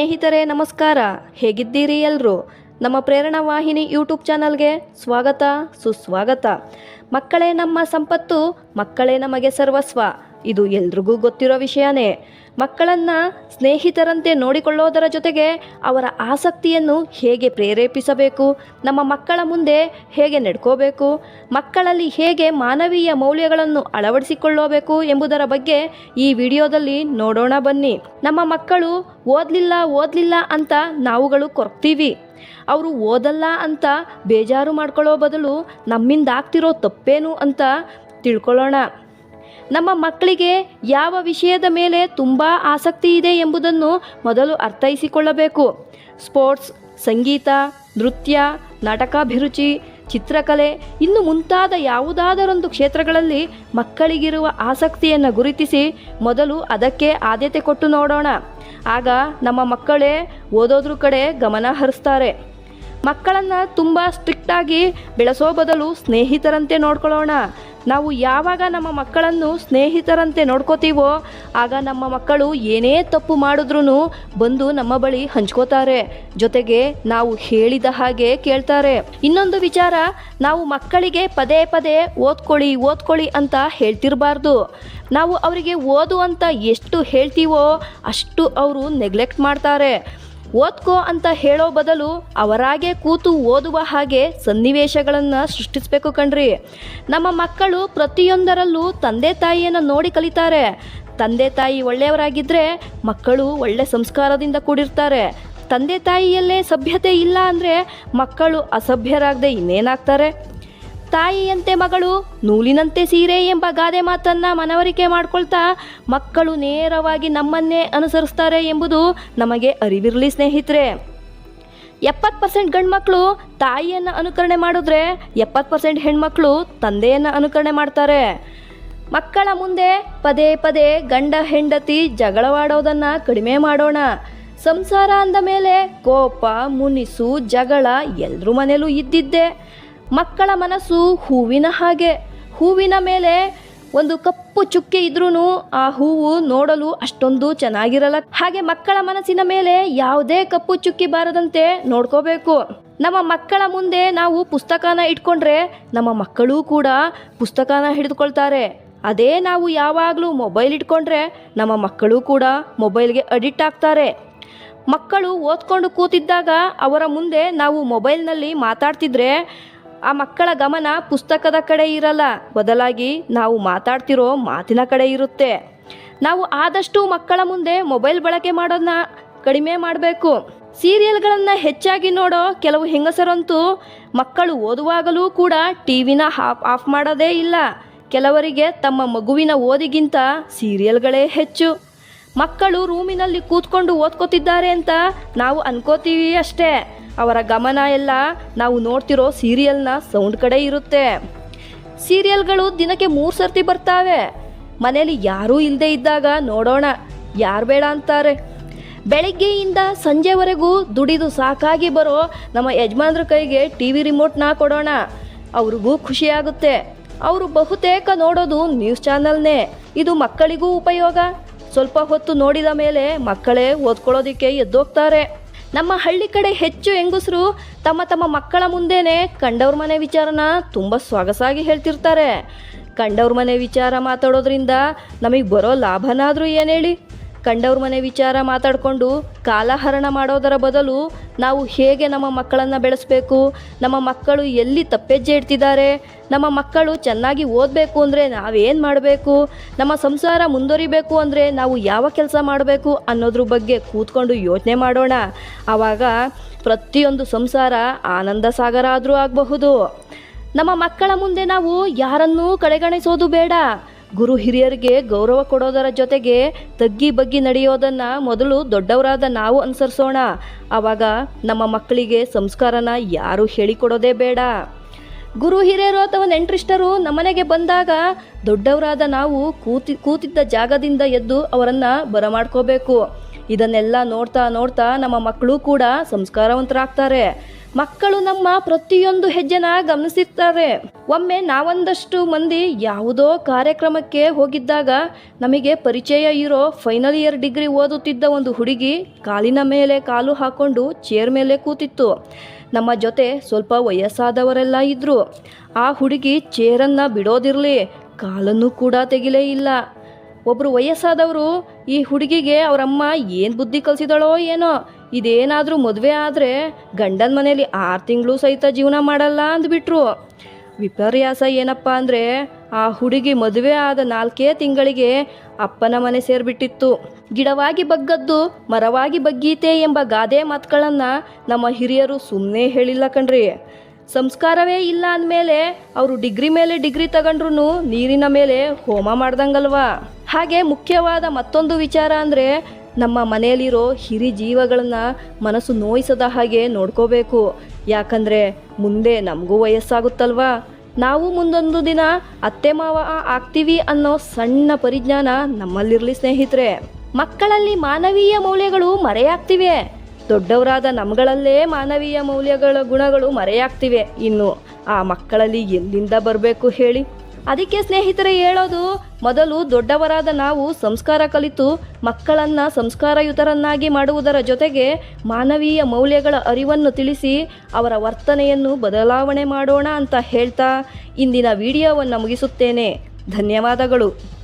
ಸ್ನೇಹಿತರೆ, ನಮಸ್ಕಾರ. ಹೇಗಿದ್ದೀರಿ ಎಲ್ಲರೂ ನಮ್ಮ ಪ್ರೇರಣಾ ವಾಹಿನಿ ಯೂಟ್ಯೂಬ್ ಚಾನಲ್ಗೆ ಸ್ವಾಗತ, ಸುಸ್ವಾಗತ. ಮಕ್ಕಳೇ, ನಮ್ಮ ಸಂಪತ್ತು ಮಕ್ಕಳೇ ನಮಗೆ ಸರ್ವಸ್ವ. ಇದು ಎಲ್ರಿಗೂ ಗೊತ್ತಿರೋ ವಿಷಯನೇ. ಮಕ್ಕಳನ್ನು ಸ್ನೇಹಿತರಂತೆ ನೋಡಿಕೊಳ್ಳೋದರ ಜೊತೆಗೆ ಅವರ ಆಸಕ್ತಿಯನ್ನು ಹೇಗೆ ಪ್ರೇರೇಪಿಸಬೇಕು, ನಮ್ಮ ಮಕ್ಕಳ ಮುಂದೆ ಹೇಗೆ ನಡ್ಕೋಬೇಕು, ಮಕ್ಕಳಲ್ಲಿ ಹೇಗೆ ಮಾನವೀಯ ಮೌಲ್ಯಗಳನ್ನು ಅಳವಡಿಸಿಕೊಳ್ಳಬೇಕು ಎಂಬುದರ ಬಗ್ಗೆ ಈ ವಿಡಿಯೋದಲ್ಲಿ ನೋಡೋಣ ಬನ್ನಿ. ನಮ್ಮ ಮಕ್ಕಳು ಓದಲಿಲ್ಲ ಓದಲಿಲ್ಲ ಅಂತ ನಾವುಗಳು ಕೊರ್ತೀವಿ. ಅವರು ಓದಲ್ಲ ಅಂತ ಬೇಜಾರು ಮಾಡ್ಕೊಳ್ಳೋ ಬದಲು ನಮ್ಮಿಂದ ಆಗ್ತಿರೋ ತಪ್ಪೇನು ಅಂತ ತಿಳ್ಕೊಳ್ಳೋಣ. ನಮ್ಮ ಮಕ್ಕಳಿಗೆ ಯಾವ ವಿಷಯದ ಮೇಲೆ ತುಂಬ ಆಸಕ್ತಿ ಇದೆ ಎಂಬುದನ್ನು ಮೊದಲು ಅರ್ಥೈಸಿಕೊಳ್ಳಬೇಕು. ಸ್ಪೋರ್ಟ್ಸ್, ಸಂಗೀತ, ನೃತ್ಯ, ನಾಟಕಾಭಿರುಚಿ, ಚಿತ್ರಕಲೆ ಇನ್ನು ಮುಂತಾದ ಯಾವುದಾದರೊಂದು ಕ್ಷೇತ್ರಗಳಲ್ಲಿ ಮಕ್ಕಳಿಗಿರುವ ಆಸಕ್ತಿಯನ್ನು ಗುರುತಿಸಿ ಮೊದಲು ಅದಕ್ಕೆ ಆದ್ಯತೆ ಕೊಟ್ಟು ನೋಡೋಣ. ಆಗ ನಮ್ಮ ಮಕ್ಕಳೇ ಓದೋದ್ರ ಕಡೆ ಗಮನ ಹರಿಸ್ತಾರೆ. ಮಕ್ಕಳನ್ನು ತುಂಬ ಸ್ಟ್ರಿಕ್ಟಾಗಿ ಬೆಳೆಸೋ ಬದಲು ಸ್ನೇಹಿತರಂತೆ ನೋಡ್ಕೊಳ್ಳೋಣ. ನಾವು ಯಾವಾಗ ನಮ್ಮ ಮಕ್ಕಳನ್ನು ಸ್ನೇಹಿತರಂತೆ ನೋಡ್ಕೋತೀವೋ, ಆಗ ನಮ್ಮ ಮಕ್ಕಳು ಏನೇ ತಪ್ಪು ಮಾಡಿದ್ರೂ ಬಂದು ನಮ್ಮ ಬಳಿ ಹಂಚ್ಕೋತಾರೆ. ಜೊತೆಗೆ ನಾವು ಹೇಳಿದ ಹಾಗೆ ಕೇಳ್ತಾರೆ. ಇನ್ನೊಂದು ವಿಚಾರ, ನಾವು ಮಕ್ಕಳಿಗೆ ಪದೇ ಪದೇ ಓದ್ಕೊಳ್ಳಿ ಓದ್ಕೊಳ್ಳಿ ಅಂತ ಹೇಳ್ತಿರಬಾರ್ದು. ನಾವು ಅವರಿಗೆ ಓದು ಅಂತ ಎಷ್ಟು ಹೇಳ್ತೀವೋ ಅಷ್ಟು ಅವರು ನೆಗ್ಲೆಕ್ಟ್ ಮಾಡ್ತಾರೆ. ಓದ್ಕೋ ಅಂತ ಹೇಳೋ ಬದಲು ಅವರಾಗೆ ಕೂತು ಓದುವ ಹಾಗೆ ಸನ್ನಿವೇಶಗಳನ್ನು ಸೃಷ್ಟಿಸಬೇಕು ಕಣ್ರಿ. ನಮ್ಮ ಮಕ್ಕಳು ಪ್ರತಿಯೊಂದರಲ್ಲೂ ತಂದೆ ತಾಯಿಯನ್ನು ನೋಡಿ ಕಲಿತಾರೆ. ತಂದೆ ತಾಯಿ ಒಳ್ಳೆಯವರಾಗಿದ್ದರೆ ಮಕ್ಕಳು ಒಳ್ಳೆ ಸಂಸ್ಕಾರದಿಂದ ಕೂಡಿರ್ತಾರೆ. ತಂದೆ ತಾಯಿಯಲ್ಲೇ ಸಭ್ಯತೆ ಇಲ್ಲ ಅಂದರೆ ಮಕ್ಕಳು ಅಸಭ್ಯರಾಗದೆ ಇನ್ನೇನಾಗ್ತಾರೆ? ತಾಯಿಯಂತೆ ಮಗಳು, ನೂಲಿನಂತೆ ಸೀರೆ ಎಂಬ ಗಾದೆ ಮಾತನ್ನ ಮನವರಿಕೆ ಮಾಡಿಕೊಳ್ತಾ ಮಕ್ಕಳು ನೇರವಾಗಿ ನಮ್ಮನ್ನೇ ಅನುಸರಿಸ್ತಾರೆ ಎಂಬುದು ನಮಗೆ ಅರಿವಿರಲಿ ಸ್ನೇಹಿತರೆ. ಎಪ್ಪತ್ತು ಪರ್ಸೆಂಟ್ ಗಂಡ್ಮಕ್ಳು ತಾಯಿಯನ್ನು ಅನುಕರಣೆ ಮಾಡಿದ್ರೆ ಎಪ್ಪತ್ತು ಪರ್ಸೆಂಟ್ ಹೆಣ್ಮಕ್ಳು ತಂದೆಯನ್ನು ಅನುಕರಣೆ ಮಾಡ್ತಾರೆ. ಮಕ್ಕಳ ಮುಂದೆ ಪದೇ ಪದೇ ಗಂಡ ಹೆಂಡತಿ ಜಗಳವಾಡೋದನ್ನು ಕಡಿಮೆ ಮಾಡೋಣ. ಸಂಸಾರ ಅಂದ ಮೇಲೆ ಕೋಪ, ಮುನಿಸು, ಜಗಳ ಎಲ್ಲರೂ ಮನೇಲೂ ಇದ್ದಿದ್ದೆ. ಮಕ್ಕಳ ಮನಸ್ಸು ಹೂವಿನ ಹಾಗೆ. ಹೂವಿನ ಮೇಲೆ ಒಂದು ಕಪ್ಪು ಚುಕ್ಕೆ ಇದ್ರೂ ಆ ಹೂವು ನೋಡಲು ಅಷ್ಟೊಂದು ಚೆನ್ನಾಗಿರಲ್ಲ. ಹಾಗೆ ಮಕ್ಕಳ ಮನಸ್ಸಿನ ಮೇಲೆ ಯಾವುದೇ ಕಪ್ಪು ಚುಕ್ಕಿ ಬಾರದಂತೆ ನೋಡ್ಕೋಬೇಕು. ನಮ್ಮ ಮಕ್ಕಳ ಮುಂದೆ ನಾವು ಪುಸ್ತಕನ ಇಟ್ಕೊಂಡ್ರೆ ನಮ್ಮ ಮಕ್ಕಳೂ ಕೂಡ ಪುಸ್ತಕನ ಹಿಡಿದುಕೊಳ್ತಾರೆ. ಅದೇ ನಾವು ಯಾವಾಗಲೂ ಮೊಬೈಲ್ ಇಟ್ಕೊಂಡ್ರೆ ನಮ್ಮ ಮಕ್ಕಳು ಕೂಡ ಮೊಬೈಲ್ಗೆ ಅಡಿಕ್ಟ್ ಆಗ್ತಾರೆ. ಮಕ್ಕಳು ಓದ್ಕೊಂಡು ಕೂತಿದ್ದಾಗ ಅವರ ಮುಂದೆ ನಾವು ಮೊಬೈಲ್ನಲ್ಲಿ ಮಾತಾಡ್ತಿದ್ರೆ ಆ ಮಕ್ಕಳ ಗಮನ ಪುಸ್ತಕದ ಕಡೆ ಇರಲ್ಲ. ಬದಲಾಗಿ ನಾವು ಮಾತಾಡ್ತಿರೋ ಮಾತಿನ ಕಡೆ ಇರುತ್ತೆ. ನಾವು ಆದಷ್ಟು ಮಕ್ಕಳ ಮುಂದೆ ಮೊಬೈಲ್ ಬಳಕೆ ಮಾಡೋದನ್ನ ಕಡಿಮೆ ಮಾಡಬೇಕು. ಸೀರಿಯಲ್ಗಳನ್ನು ಹೆಚ್ಚಾಗಿ ನೋಡೋ ಕೆಲವು ಹೆಂಗಸರಂತೂ ಮಕ್ಕಳು ಓದುವಾಗಲೂ ಕೂಡ ಟಿ ವಿನ ಆಫ್ ಆಫ್ ಮಾಡೋದೇ ಇಲ್ಲ. ಕೆಲವರಿಗೆ ತಮ್ಮ ಮಗುವಿನ ಓದಿಗಿಂತ ಸೀರಿಯಲ್ಗಳೇ ಹೆಚ್ಚು. ಮಕ್ಕಳು ರೂಮಿನಲ್ಲಿ ಕೂತ್ಕೊಂಡು ಓದ್ಕೋತಿದ್ದಾರೆ ಅಂತ ನಾವು ಅನ್ಕೋತೀವಿ ಅಷ್ಟೇ. ಅವರ ಗಮನ ಎಲ್ಲ ನಾವು ನೋಡ್ತಿರೋ ಸೀರಿಯಲ್ನ ಸೌಂಡ್ ಕಡೆ ಇರುತ್ತೆ. ಸೀರಿಯಲ್ಗಳು ದಿನಕ್ಕೆ ಮೂರು ಸರ್ತಿ ಬರ್ತಾವೆ. ಮನೇಲಿ ಯಾರೂ ಇಲ್ಲದೆ ಇದ್ದಾಗ ನೋಡೋಣ, ಯಾರು ಬೇಡ ಅಂತಾರೆ. ಬೆಳಗ್ಗೆಯಿಂದ ಸಂಜೆವರೆಗೂ ದುಡಿದು ಸಾಕಾಗಿ ಬರೋ ನಮ್ಮ ಯಜಮಾನ್ರ ಕೈಗೆ ಟಿ ವಿ ರಿಮೋಟ್ನ ಕೊಡೋಣ. ಅವ್ರಿಗೂ ಖುಷಿಯಾಗುತ್ತೆ. ಅವರು ಬಹುತೇಕ ನೋಡೋದು ನ್ಯೂಸ್ ಚಾನಲ್ನೇ ಇದು ಮಕ್ಕಳಿಗೂ ಉಪಯೋಗ. ಸ್ವಲ್ಪ ಹೊತ್ತು ನೋಡಿದ ಮೇಲೆ ಮಕ್ಕಳೇ ಓದ್ಕೊಳ್ಳೋದಕ್ಕೆ ಎದ್ದೋಗ್ತಾರೆ. ನಮ್ಮ ಹಳ್ಳಿ ಕಡೆ ಹೆಚ್ಚು ಹೆಂಗಸರು ತಮ್ಮ ತಮ್ಮ ಮಕ್ಕಳ ಮುಂದೆನೆ ಕಂಡವ್ರ ಮನೆ ವಿಚಾರನ ತುಂಬ ಸೊಗಸಾಗಿ ಹೇಳ್ತಿರ್ತಾರೆ. ಕಂಡವ್ರ ಮನೆ ವಿಚಾರ ಮಾತಾಡೋದ್ರಿಂದ ನಮಗೆ ಬರೋ ಲಾಭನಾದರೂ ಏನು ಹೇಳಿ? ಕಂಡವ್ರ ಮನೆ ವಿಚಾರ ಮಾತಾಡಿಕೊಂಡು ಕಾಲಹರಣ ಮಾಡೋದರ ಬದಲು ನಾವು ಹೇಗೆ ನಮ್ಮ ಮಕ್ಕಳನ್ನು ಬೆಳೆಸಬೇಕು? ನಮ್ಮ ಮಕ್ಕಳು ಎಲ್ಲಿ ತಪ್ಪೆಜ್ಜೆ ಇಡ್ತಿದ್ದಾರೆ? ನಮ್ಮ ಮಕ್ಕಳು ಚೆನ್ನಾಗಿ ಓದಬೇಕು ಅಂದರೆ ನಾವೇನು ಮಾಡಬೇಕು? ನಮ್ಮ ಸಂಸಾರ ಮುಂದುವರಿಬೇಕು ಅಂದರೆ ನಾವು ಯಾವ ಕೆಲಸ ಮಾಡಬೇಕು ಅನ್ನೋದ್ರ ಬಗ್ಗೆ ಕೂತ್ಕೊಂಡು ಯೋಚನೆ ಮಾಡೋಣ. ಆವಾಗ ಪ್ರತಿಯೊಂದು ಸಂಸಾರ ಆನಂದ ಸಾಗರ ಆದರೂ ಆಗಬಹುದು. ನಮ್ಮ ಮಕ್ಕಳ ಮುಂದೆ ನಾವು ಯಾರನ್ನೂ ಕಡೆಗಣಿಸೋದು ಬೇಡ. ಗುರು ಹಿರಿಯರಿಗೆ ಗೌರವ ಕೊಡೋದರ ಜೊತೆಗೆ ತಗ್ಗಿ ಬಗ್ಗಿ ನಡೆಯೋದನ್ನು ಮೊದಲು ದೊಡ್ಡವರಾದ ನಾವು ಅನುಸರಿಸೋಣ. ಆವಾಗ ನಮ್ಮ ಮಕ್ಕಳಿಗೆ ಸಂಸ್ಕಾರನ ಯಾರೂ ಹೇಳಿಕೊಡೋದೇ ಬೇಡ. ಗುರು ಹಿರಿಯರು ಅಥವಾ ನೆಂಟ್ರಿಷ್ಟರು ನಮ್ಮನೆಗೆ ಬಂದಾಗ ದೊಡ್ಡವರಾದ ನಾವು ಕೂತಿ, ಕೂತಿದ್ದ ಜಾಗದಿಂದ ಎದ್ದು ಅವರನ್ನು ಬರಮಾಡ್ಕೋಬೇಕು. ಇದನ್ನೆಲ್ಲ ನೋಡ್ತಾ ನೋಡ್ತಾ ನಮ್ಮ ಮಕ್ಕಳು ಕೂಡ ಸಂಸ್ಕಾರವಂತರಾಗ್ತಾರೆ. ಮಕ್ಕಳು ನಮ್ಮ ಪ್ರತಿಯೊಂದು ಹೆಜ್ಜೆನ ಗಮನಿಸಿರ್ತಾರೆ. ಒಮ್ಮೆ ನಾವೊಂದಷ್ಟು ಮಂದಿ ಯಾವುದೋ ಕಾರ್ಯಕ್ರಮಕ್ಕೆ ಹೋಗಿದ್ದಾಗ ನಮಗೆ ಪರಿಚಯ ಇರೋ ಫೈನಲ್ ಇಯರ್ ಡಿಗ್ರಿ ಓದುತ್ತಿದ್ದ ಒಂದು ಹುಡುಗಿ ಕಾಲಿನ ಮೇಲೆ ಕಾಲು ಹಾಕೊಂಡು ಚೇರ್ ಮೇಲೆ ಕೂತಿತ್ತು. ನಮ್ಮ ಜೊತೆ ಸ್ವಲ್ಪ ವಯಸ್ಸಾದವರೆಲ್ಲ ಇದ್ದರು ಆ ಹುಡುಗಿ ಚೇರನ್ನು ಬಿಡೋದಿರಲಿ, ಕಾಲನ್ನು ಕೂಡ ತೆಗಿಲೇ ಇಲ್ಲ. ಒಬ್ಬರು ವಯಸ್ಸಾದವರು ಈ ಹುಡುಗಿಗೆ ಅವರಮ್ಮ ಏನು ಬುದ್ಧಿ ಕಲಿಸಿದಳೋ ಏನೋ ಇದೇನಾದರೂ ಮದುವೆ ಆದರೆ ಗಂಡನ ಮನೆಯಲ್ಲಿ ಆರು ತಿಂಗಳು ಸಹಿತ ಜೀವನ ಮಾಡಲ್ಲ ಅಂದ್ಬಿಟ್ರು. ವಿಪರ್ಯಾಸ ಏನಪ್ಪ ಅಂದರೆ ಆ ಹುಡುಗಿ ಮದುವೆ ಆದ ನಾಲ್ಕೇ ತಿಂಗಳಿಗೆ ಅಪ್ಪನ ಮನೆ ಸೇರಿಬಿಟ್ಟಿತ್ತು. ಗಿಡವಾಗಿ ಬಗ್ಗದ್ದು ಮರವಾಗಿ ಬಗ್ಗೀತೆ ಎಂಬ ಗಾದೆ ಮಾತುಗಳನ್ನು ನಮ್ಮ ಹಿರಿಯರು ಸುಮ್ಮನೆ ಹೇಳಿಲ್ಲ ಕಣ್ರಿ. ಸಂಸ್ಕಾರವೇ ಇಲ್ಲ ಅಂದಮೇಲೆ ಅವರು ಡಿಗ್ರಿ ಮೇಲೆ ಡಿಗ್ರಿ ತಗೊಂಡ್ರು ನೀರಿನ ಮೇಲೆ ಹೋಮ ಮಾಡ್ದಂಗಲ್ವಾ? ಹಾಗೆ ಮುಖ್ಯವಾದ ಮತ್ತೊಂದು ವಿಚಾರ ಅಂದರೆ ನಮ್ಮ ಮನೆಯಲ್ಲಿರೋ ಹಿರಿ ಜೀವಗಳನ್ನ ಮನಸ್ಸು ನೋಯಿಸದ ಹಾಗೆ ನೋಡ್ಕೋಬೇಕು. ಯಾಕಂದರೆ ಮುಂದೆ ನಮಗೂ ವಯಸ್ಸಾಗುತ್ತಲ್ವಾ? ನಾವು ಮುಂದೊಂದು ದಿನ ಅತ್ತೆ ಮಾವ ಆಗ್ತೀವಿ ಅನ್ನೋ ಸಣ್ಣ ಪರಿಜ್ಞಾನ ನಮ್ಮಲ್ಲಿರಲಿ ಸ್ನೇಹಿತರೆ. ಮಕ್ಕಳಲ್ಲಿ ಮಾನವೀಯ ಮೌಲ್ಯಗಳು ಮರೆಯಾಗ್ತಿವೆ. ದೊಡ್ಡವರಾದ ನಮ್ಗಳಲ್ಲೇ ಮಾನವೀಯ ಮೌಲ್ಯಗಳ ಗುಣಗಳು ಮರೆಯಾಗ್ತಿವೆ. ಇನ್ನು ಆ ಮಕ್ಕಳಲ್ಲಿ ಎಲ್ಲಿಂದ ಬರಬೇಕು ಹೇಳಿ? ಅದಕ್ಕೆ ಸ್ನೇಹಿತರೆ ಹೇಳೋದು, ಮೊದಲು ದೊಡ್ಡವರಾದ ನಾವು ಸಂಸ್ಕಾರ ಕಲಿತು, ಮಕ್ಕಳನ್ನು ಸಂಸ್ಕಾರಯುತರನ್ನಾಗಿ ಮಾಡುವುದರ ಜೊತೆಗೆ ಮಾನವೀಯ ಮೌಲ್ಯಗಳ ಅರಿವನ್ನು ತಿಳಿಸಿ, ಅವರ ವರ್ತನೆಯನ್ನು ಬದಲಾವಣೆ ಮಾಡೋಣ ಅಂತ ಹೇಳ್ತಾ ಇಂದಿನ ವಿಡಿಯೋವನ್ನು ಮುಗಿಸುತ್ತೇನೆ. ಧನ್ಯವಾದಗಳು.